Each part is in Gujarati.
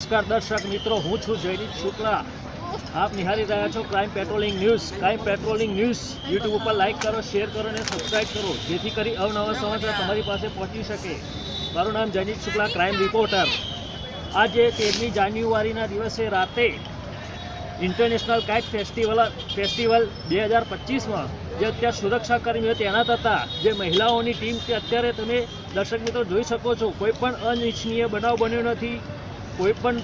નમસ્કાર દર્શક મિત્રો, હું છું જયદીપ શુક્લા. આપ નિહાળી રહ્યા છો crime patrolling news crime patrolling news YouTube ઉપર લાઇક કરો શેર કરો અને સબસ્ક્રાઇબ કરો, જેથી કરી અવનવા સમાચાર તમારી પાસે પહોંચી શકે. મારું નામ જયદીપ શુક્લા ક્રાઇમ રિપોર્ટર આજે તેરમી જાન્યુઆરીના દિવસે રાતે ઇન્ટરનેશનલ કાઇટ ફેસ્ટિવલ ફેસ્ટિવલ બે હજાર પચીસમાં જે અત્યારે સુરક્ષા કર્મીઓ તૈનાત હતા, જે મહિલાઓની ટીમ અત્યારે તમે દર્શક મિત્રો જોઈ શકો છો, કોઈ પણ અનિચ્છનીય બનાવ બન્યો નથી. કોઈ પણ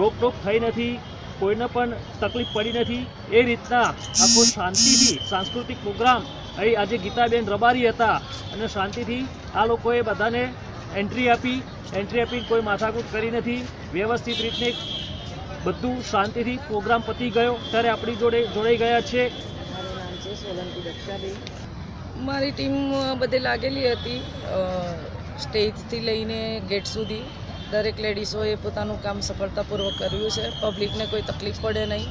રોકટોક થઈ નથી, કોઈને પણ તકલીફ પડી નથી. એ રીતના આખો શાંતિથી સાંસ્કૃતિક પ્રોગ્રામ અહીં આજે ગીતાબેન રબારી હતા અને શાંતિથી આ લોકોએ બધાને એન્ટ્રી આપી. એન્ટ્રી આપી કોઈ માથાકૂટ કરી નથી. વ્યવસ્થિત રીતને બધું શાંતિથી પ્રોગ્રામ પતી ગયો. ત્યારે આપણી જોડે જોડાઈ ગયા છે. મારું ટીમ બધે લાગેલી હતી સ્ટેજથી લઈને ગેટ સુધી. દરેક લેડીઝોએ પોતાનું કામ સફળતાપૂર્વક કર્યું છે. પબ્લિકને કોઈ તકલીફ પડે નહીં.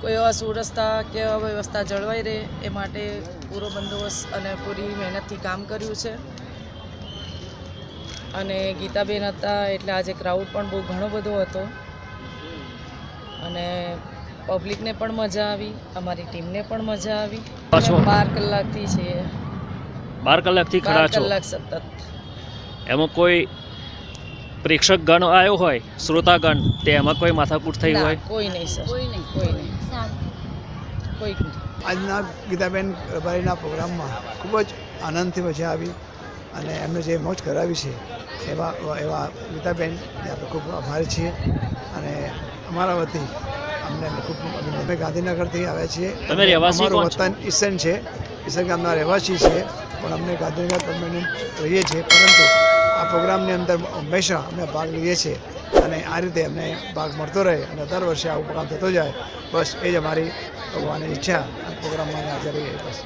કોઈ અસુરસ્તા કે અવ્યવસ્થા જળવાઈ રહે એ માટે પૂરો બંદોબસ્ત અને પૂરી મહેનતથી કામ કર્યું છે. અને ગીતાબેન હતા એટલે આજે ક્રાઉડ પણ બહુ ઘણો બધો હતો. અને પબ્લિકને પણ મજા આવી અમારી ટીમને પણ મજા આવી. બાર કલાકથી છીએ. બાર કલાકથી ખડા છો? કલાક સતત. એમાં કોઈ પ્રેક્ષક ગણ આવ્યો હોય શ્રોતાગણ તે એમાં કોઈ માથાકૂટ થઈ હોય? કોઈ નહીં સર. કોઈ નહીં કોઈ નહીં. કોઈ આજના ગીતાબેન રબારીના પ્રોગ્રામમાં ખૂબ જ આનંદથી મજા આવી અને એમને જે મોજ કરાવી છે એવા એવા ગીતાબેન આપણે ખૂબ આભારી છીએ અને અમારા વતી અમને ખૂબ અમે ગાંધીનગરથી આવ્યા છીએ. તમે રહેવાસી અમારું વતન ઈસન છે. ઈસન ગામના રહેવાસી છે. પણ અમને ગાંધીનગર પરમેનન્ટ રહીએ છીએ. પરંતુ આ પ્રોગ્રામની અંદર હંમેશા અમે ભાગ લઈએ છીએ અને આ રીતે અમને ભાગ મળતો રહે અને દર વર્ષે આ પ્રોગ્રામ થતો જાય. બસ એ જ અમારી ભગવાનની ઈચ્છા. આ પ્રોગ્રામમાં હાજર રહીએ. બસ.